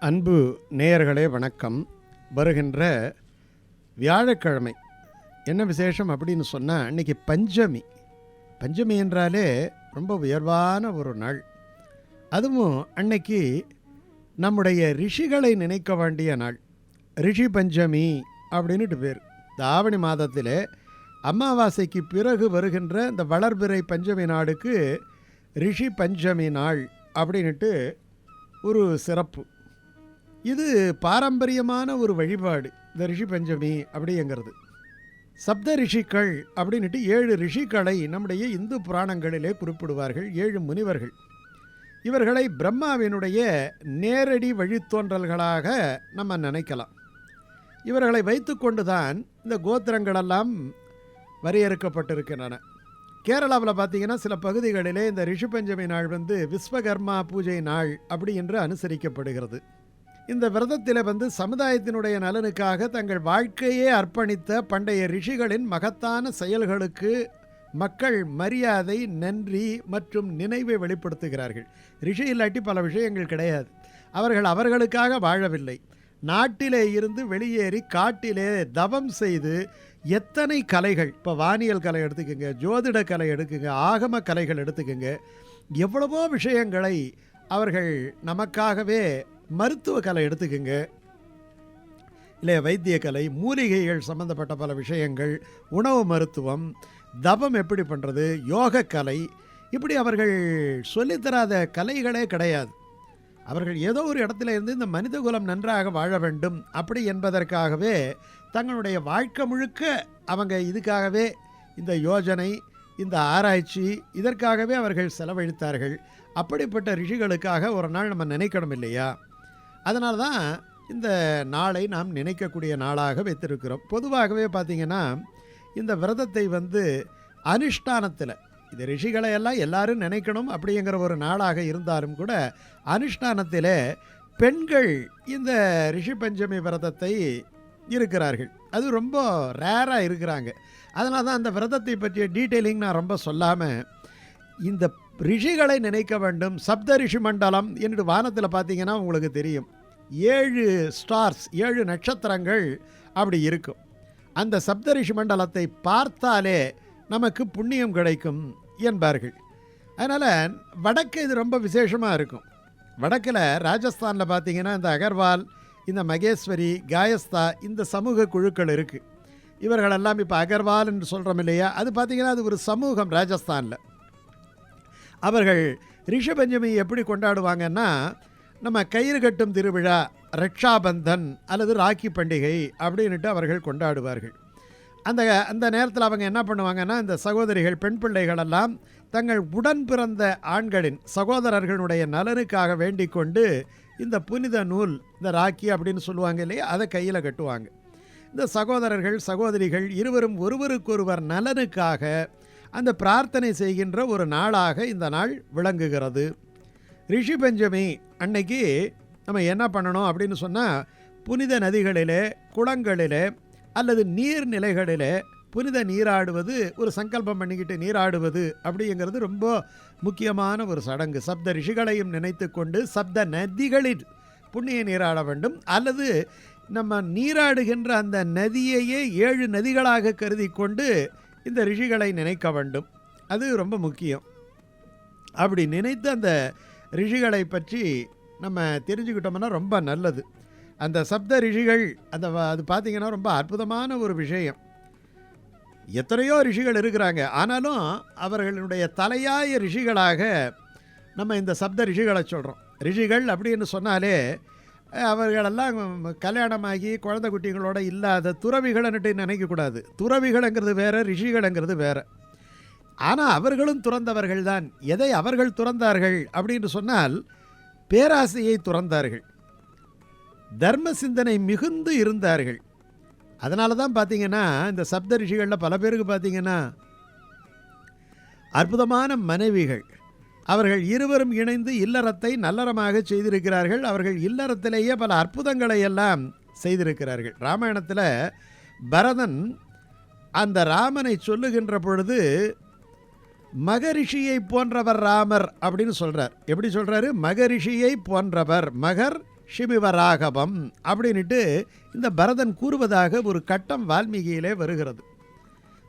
அன்பு நேயர்களே வணக்கம். வருகின்ற வியாழக்கிழமை. என்ன விசேஷம் அப்படின்னு சொன்னால் இன்றைக்கி பஞ்சமி. பஞ்சமி என்றாலே ரொம்ப உயர்வான ஒரு நாள். அதுவும் அன்னைக்கு நம்முடைய ரிஷிகளை நினைக்க வேண்டிய நாள். ரிஷி பஞ்சமி அப்படின்னுட்டு பேர். இந்த ஆவணி மாதத்தில் அமாவாசைக்கு பிறகு வருகின்ற இந்த வளர்பிறை பஞ்சமி நாளுக்கு ரிஷி பஞ்சமி நாள் அப்படின்ட்டு ஒரு சிறப்பு. இது பாரம்பரியமான ஒரு வழிபாடு. இந்த ரிஷி பஞ்சமி அப்படிங்கிறது. சப்த ரிஷிகள் அப்படின்னுட்டு ஏழு ரிஷிகளை நம்முடைய இந்து புராணங்களிலே குறிப்பிடுவார்கள். ஏழு முனிவர்கள். இவர்களை பிரம்மாவினுடைய நேரடி வழித்தோன்றல்களாக நம்ம நினைக்கலாம். இவர்களை வைத்துக்கொண்டு தான் இந்த கோத்திரங்களெல்லாம் வரையறுக்கப்பட்டிருக்கின்றன. கேரளாவில் பார்த்தீங்கன்னா சில பகுதிகளிலே இந்த ரிஷி பஞ்சமி நாள் வந்து விஸ்வகர்மா பூஜை நாள் அப்படி என்று அனுசரிக்கப்படுகிறது. இந்த விரதத்தில் வந்து சமுதாயத்தினுடைய நலனுக்காக தங்கள் வாழ்க்கையே அர்ப்பணித்த பண்டைய ரிஷிகளின் மகத்தான செயல்களுக்கு மக்கள் மரியாதை நன்றி மற்றும் நினைவை வெளிப்படுத்துகிறார்கள். ரிஷி இல்லாட்டி பல விஷயங்கள் கிடையாது. அவர்கள் அவர்களுக்காக வாழவில்லை. நாட்டிலே இருந்து வெளியேறி காட்டிலே தவம் செய்து எத்தனை கலைகள் இப்போ வானியல் கலை எடுத்துக்கோங்க ஜோதிட கலை எடுக்குங்க ஆகம கலைகள் எடுத்துக்கோங்க எவ்வளவோ விஷயங்களை அவர்கள் நமக்காகவே மருத்துவ கலை எடுத்துக்கோங்க. இல்லை வைத்திய கலை மூலிகைகள் சம்பந்தப்பட்ட பல விஷயங்கள் உணவு மருத்துவம் தவம் எப்படி பண்ணுறது யோக கலை இப்படி அவர்கள் சொல்லித்தராத கலைகளே கிடையாது. அவர்கள் ஏதோ ஒரு இடத்துல இருந்து இந்த மனித குலம் நன்றாக வாழ வேண்டும் அப்படி என்பதற்காகவே தங்களுடைய வாழ்க்கை முழுக்க அவங்க இதுக்காகவே இந்த யோஜனை இந்த ஆராய்ச்சி இதற்காகவே அவர்கள் செலவழித்தார்கள். அப்படிப்பட்ட ரிஷிகளுக்காக ஒரு நாள் நம்ம நினைக்கணும் இல்லையா? அதனால தான் இந்த நாளை நாம் நினைக்கக்கூடிய நாளாக வைத்திருக்கிறோம். பொதுவாகவே பார்த்திங்கன்னா இந்த விரதத்தை வந்து அனுஷ்டானத்தில் இந்த ரிஷிகளை எல்லாம் எல்லாரும் நினைக்கணும் அப்படிங்கிற ஒரு நாளாக இருந்தாலும் கூட அனுஷ்டானத்தில் பெண்கள் இந்த ரிஷி பஞ்சமி விரதத்தை இருக்கிறார்கள். அது ரொம்ப ரேராக இருக்கிறாங்க. அதனால தான் அந்த விரதத்தை பற்றிய டீட்டெயிலிங் நான் ரொம்ப சொல்லாமல் இந்த ரிஷிகளை நினைக்க வேண்டும். சப்த ரிஷி மண்டலம் என்று வானத்தில் பார்த்தீங்கன்னா உங்களுக்கு தெரியும். ஏழு ஸ்டார்ஸ் ஏழு நட்சத்திரங்கள் அப்படி இருக்கும். அந்த சப்த ரிஷி மண்டலத்தை பார்த்தாலே நமக்கு புண்ணியம் கிடைக்கும் என்பார்கள். அதனால் வடக்கு இது ரொம்ப விசேஷமாக இருக்கும். வடக்கில் ராஜஸ்தானில் பார்த்தீங்கன்னா இந்த அகர்வால் இந்த மகேஸ்வரி காயஸ்தா இந்த சமூக குழுக்கள் இருக்குது இவர்களெல்லாம் இப்போ அகர்வால் என்று சொல்கிறோம் இல்லையா? அது பார்த்திங்கன்னா அது ஒரு சமூகம் ராஜஸ்தானில். அவர்கள் ரிஷபஞ்சமி எப்படி கொண்டாடுவாங்கன்னா நம்ம கயிறு கட்டும் திருவிழா ரக்ஷாபந்தன் அல்லது ராக்கி பண்டிகை அப்படின்ட்டு அவர்கள் கொண்டாடுவார்கள். அந்த அந்த நேரத்தில் அவங்க என்ன பண்ணுவாங்கன்னா இந்த சகோதரிகள் பெண் பிள்ளைகளெல்லாம் தங்கள் உடன் பிறந்த ஆண்களின் சகோதரர்களுடைய நலனுக்காக வேண்டிக் கொண்டு இந்த புனித நூல் இந்த ராக்கி அப்படின்னு சொல்லுவாங்க இல்லையா அதை கையில் கட்டுவாங்க. இந்த சகோதரர்கள் சகோதரிகள் இருவரும் ஒருவருக்கொருவர் நலனுக்காக அந்த பிரார்த்தனை செய்கின்ற ஒரு நாளாக இந்த நாள் விளங்குகிறது. ரிஷி பஞ்சமி அன்னைக்கு நம்ம என்ன பண்ணணும் அப்படின்னு சொன்னால் புனித நதிகளிலே குளங்களிலே அல்லது நீர்நிலைகளிலே புனித நீராடுவது ஒரு சங்கல்பம் பண்ணிக்கிட்டு நீராடுவது அப்படிங்கிறது ரொம்ப முக்கியமான ஒரு சடங்கு. சப்த ரிஷிகளையும் நினைத்து கொண்டு சப்த நதிகளில் புண்ணிய நீராட வேண்டும். அல்லது நம்ம நீராடுகின்ற அந்த நதியையே ஏழு நதிகளாக கருதி கொண்டு இந்த ரிஷிகளை நினைக்க வேண்டும். அது ரொம்ப முக்கியம். அப்படி நினைத்து அந்த ரிஷிகளை பற்றி நம்ம தெரிஞ்சுக்கிட்டோம்னா ரொம்ப நல்லது. அந்த சப்த ரிஷிகள் அந்த அது பார்த்திங்கன்னா ரொம்ப அற்புதமான ஒரு விஷயம். எத்தனையோ ரிஷிகள் இருக்கிறாங்க. ஆனாலும் அவர்களுடைய தலையாய ரிஷிகளாக நம்ம இந்த சப்த ரிஷிகளை சொல்கிறோம் ரிஷிகள் அப்படின்னு சொன்னாலே அவர்களெல்லாம் கல்யாணமாகி குழந்தை குட்டிகளோட இல்லாத துறவிகள்னுட்டு நினைக்கக்கூடாது துறவிகள்ங்கிறது வேறு ரிஷிகள்ங்கிறது வேறு. ஆனால் அவர்களும் துறந்தவர்கள் தான். எதை அவர்கள் துறந்தார்கள் அப்படின்னு சொன்னால் பேராசையை துறந்தார்கள். தர்ம சிந்தனை மிகுந்து இருந்தார்கள். அதனால தான் பார்த்தீங்கன்னா இந்த சப்த ரிஷிகளில் பல பேருக்கு பார்த்தீங்கன்னா அற்புதமான மனைவிகள். அவர்கள் இருவரும் இணைந்து இல்லறத்தை நல்லறமாக செய்திருக்கிறார்கள். அவர்கள் இல்லறத்திலேயே பல அற்புதங்களை எல்லாம் செய்திருக்கிறார்கள். ராமாயணத்தில் பரதன் அந்த ராமனை சொல்லுகின்ற பொழுது மகரிஷியை போன்றவர் ராமர் அப்படின்னு சொல்கிறார் எப்படி சொல்கிறாரு மகரிஷியை போன்றவர் மகர் ஷிமிவராகவம் அப்படின்ட்டு இந்த பரதன் கூறுவதாக ஒரு கட்டம் வால்மீகியிலே வருகிறது.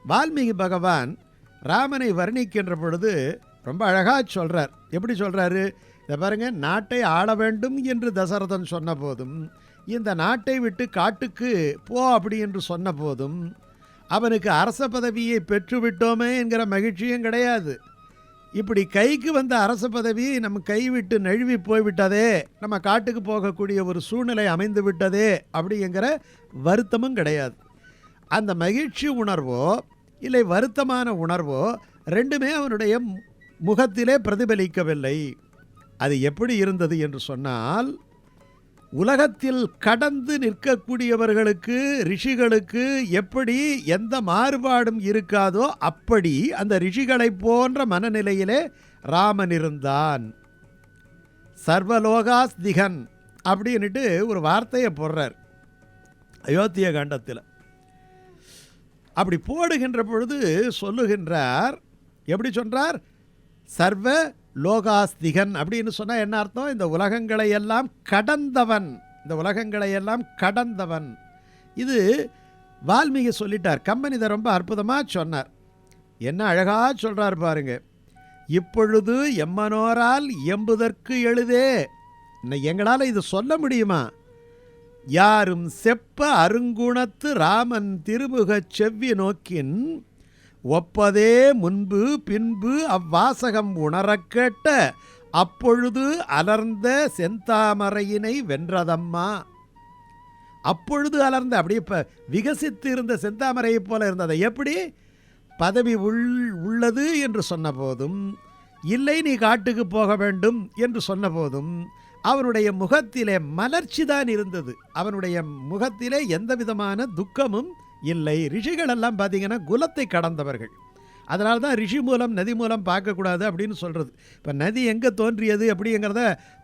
வால்மீகி பகவான் ராமனை வர்ணிக்கின்ற பொழுது ரொம்ப அழகாக சொல்கிறார் எப்படி சொல்கிறாரு இதை பாருங்க நாட்டை ஆள வேண்டும் என்று தசரதன் சொன்ன போதும் இந்த நாட்டை விட்டு காட்டுக்கு போ அப்படி என்று சொன்ன போதும் அவனுக்கு அரச பதவியை பெற்றுவிட்டோமே என்கிற மகிழ்ச்சியும் கிடையாது. இப்படி கைக்கு வந்த அரச பதவி நம்ம கைவிட்டு நழுவி போய்விட்டதே நம்ம காட்டுக்கு போகக்கூடிய ஒரு சூழ்நிலை அமைந்து விட்டதே அப்படிங்கிற வருத்தமும் கிடையாது. அந்த மகிழ்ச்சி உணர்வோ இல்லை வருத்தமான உணர்வோ ரெண்டுமே அவனுடைய முகத்திலே பிரதிபலிக்கவில்லை. அது எப்படி இருந்தது என்று சொன்னால் உலகத்தில் கடந்து நிற்கக்கூடியவர்களுக்கு ரிஷிகளுக்கு எப்படி எந்த மாறுபாடும் இருக்காதோ அப்படி அந்த ரிஷிகளைப் போன்ற மனநிலையிலே ராமன் இருந்தான். சர்வலோகாஸ்திகன் அப்படின்ட்டு ஒரு வார்த்தையை போடுறார். அயோத்திய காண்டத்தில். அப்படி போடுகின்ற பொழுது சொல்லுகின்றார் எப்படி சொல்கிறார் சர்வ லோகாஸ்திகன் அப்படின்னு சொன்னால் என்ன அர்த்தம்? இந்த உலகங்களை எல்லாம் கடந்தவன். இந்த உலகங்களை எல்லாம் கடந்தவன். இது வால்மீகி சொல்லிட்டார். கம்பன் இதை ரொம்ப அற்புதமாக சொன்னார். என்ன அழகாக சொல்கிறார் பாருங்க. இப்பொழுது எம்மனோரால் எம்புதற்கு எழுதே. எங்களால் இது சொல்ல முடியுமா? யாரும் செப்ப அருங்குணத்து ராமன் திருமுகச் செவ்வி நோக்கின் ஒப்பதே முன்பு பின்பு அவ்வாசகம் உணரக்கேட்ட அப்பொழுது அலர்ந்த செந்தாமரையினை வென்றதம்மா. அப்பொழுது அலர்ந்த அப்படியே இப்போ விகசித்து இருந்த செந்தாமரையைப் போல இருந்ததை எப்படி? பதவி உள் உள்ளது என்று சொன்னபோதும் இல்லை நீ காட்டுக்கு போக வேண்டும் என்று சொன்னபோதும் அவனுடைய முகத்திலே மலர்ச்சி தான் இருந்தது. அவனுடைய முகத்திலே எந்த விதமான துக்கமும் இல்லை. ரிஷிகள் எல்லாம் பார்த்தீங்கன்னா குலத்தை கடந்தவர்கள். அதனால தான் ரிஷி மூலம் நதி மூலம் பார்க்கக்கூடாது அப்படின்னு சொல்கிறது இப்போ நதி எங்கே தோன்றியது அப்படிங்கிறத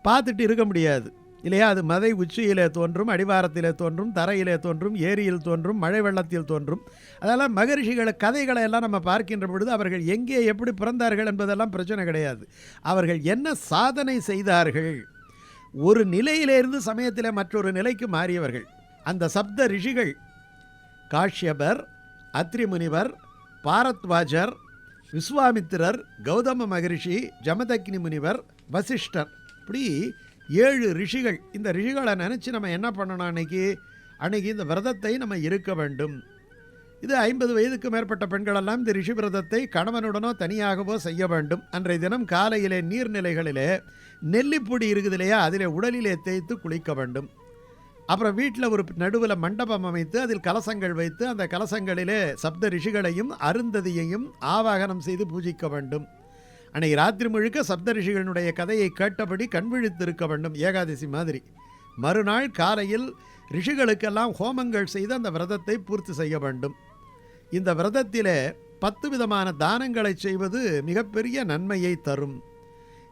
பார்த்துட்டு இருக்க முடியாது. இல்லையா? அது மதை உச்சியிலே தோன்றும் அடிவாரத்திலே தோன்றும் தரையிலே தோன்றும் ஏரியில் தோன்றும் மழை வெள்ளத்தில் தோன்றும். அதெல்லாம் மகரிஷிகளை கதைகளை எல்லாம் நம்ம பார்க்கின்ற பொழுது அவர்கள் எங்கே எப்படி பிறந்தார்கள் என்பதெல்லாம் பிரச்சனை கிடையாது. அவர்கள் என்ன சாதனை செய்தார்கள்? ஒரு நிலையிலிருந்து சமயத்தில் மற்றொரு நிலைக்கு மாறியவர்கள். அந்த சப்த ரிஷிகள் காஷ்யபர் அத்ரி முனிவர் பாரத்வாஜர் விஸ்வாமித்திரர் கௌதம மகரிஷி ஜமதக்னி முனிவர் வசிஷ்டர். இப்படி ஏழு ரிஷிகள். இந்த ரிஷிகளை நினச்சி நம்ம என்ன பண்ணணும் அன்னைக்கு? அன்னைக்கு இந்த விரதத்தை நம்ம இருக்க வேண்டும். இது ஐம்பது வயதுக்கு மேற்பட்ட பெண்களெல்லாம் இந்த ரிஷி விரதத்தை கணவனுடனோ தனியாகவோ செய்ய வேண்டும். அன்றைய தினம் காலையிலே நீர்நிலைகளிலே நெல்லிப்பொடி இருக்குது இல்லையா அதிலே உடலிலே தேய்த்து குளிக்க வேண்டும். அப்புறம் வீட்டில் ஒரு நடுவில் மண்டபம் அமைத்து அதில் கலசங்கள் வைத்து அந்த கலசங்களிலே சப்த ரிஷிகளையும் அருந்ததியையும் ஆவாகனம் செய்து பூஜிக்க வேண்டும். அன்னைக்கு ராத்திரி முழுக்க சப்த ரிஷிகளினுடைய கதையை கேட்டபடி கண்விழித்திருக்க வேண்டும் ஏகாதசி மாதிரி. மறுநாள் காலையில் ரிஷிகளுக்கெல்லாம் ஹோமங்கள் செய்து அந்த விரதத்தை பூர்த்தி செய்ய வேண்டும். இந்த விரதத்திலே பத்து விதமான தானங்களை செய்வது மிகப்பெரிய நன்மையை தரும்.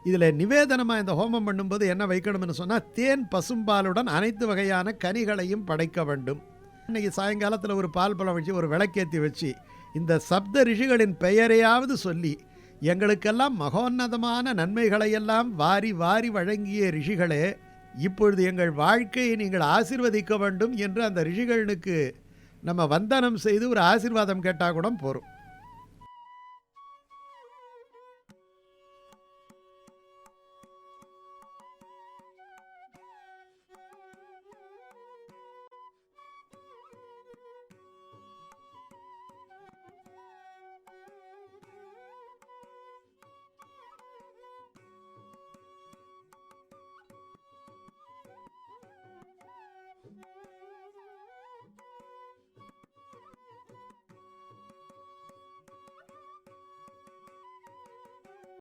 இதில் நிவேதனமாக இந்த ஹோமம் பண்ணும்போது என்ன வைக்கணும்னு சொன்னால் தேன் பசும்பாலுடன் அனைத்து வகையான கனிகளையும் படைக்க வேண்டும். இன்றைக்கி சாயங்காலத்தில் ஒரு பால் பழம் வச்சு ஒரு விளக்கேற்றி வச்சு இந்த சப்த ரிஷிகளின் பெயரையாவது சொல்லி எங்களுக்கெல்லாம் மகோன்னதமான நன்மைகளையெல்லாம் வாரி வாரி வழங்கிய ரிஷிகளே இப்பொழுது எங்கள் வாழ்க்கையை நீங்கள் ஆசிர்வதிக்க வேண்டும் என்று அந்த ரிஷிகளுக்கு நம்ம வந்தனம் செய்து ஒரு ஆசீர்வாதம் கேட்டால் கூட போகிறோம்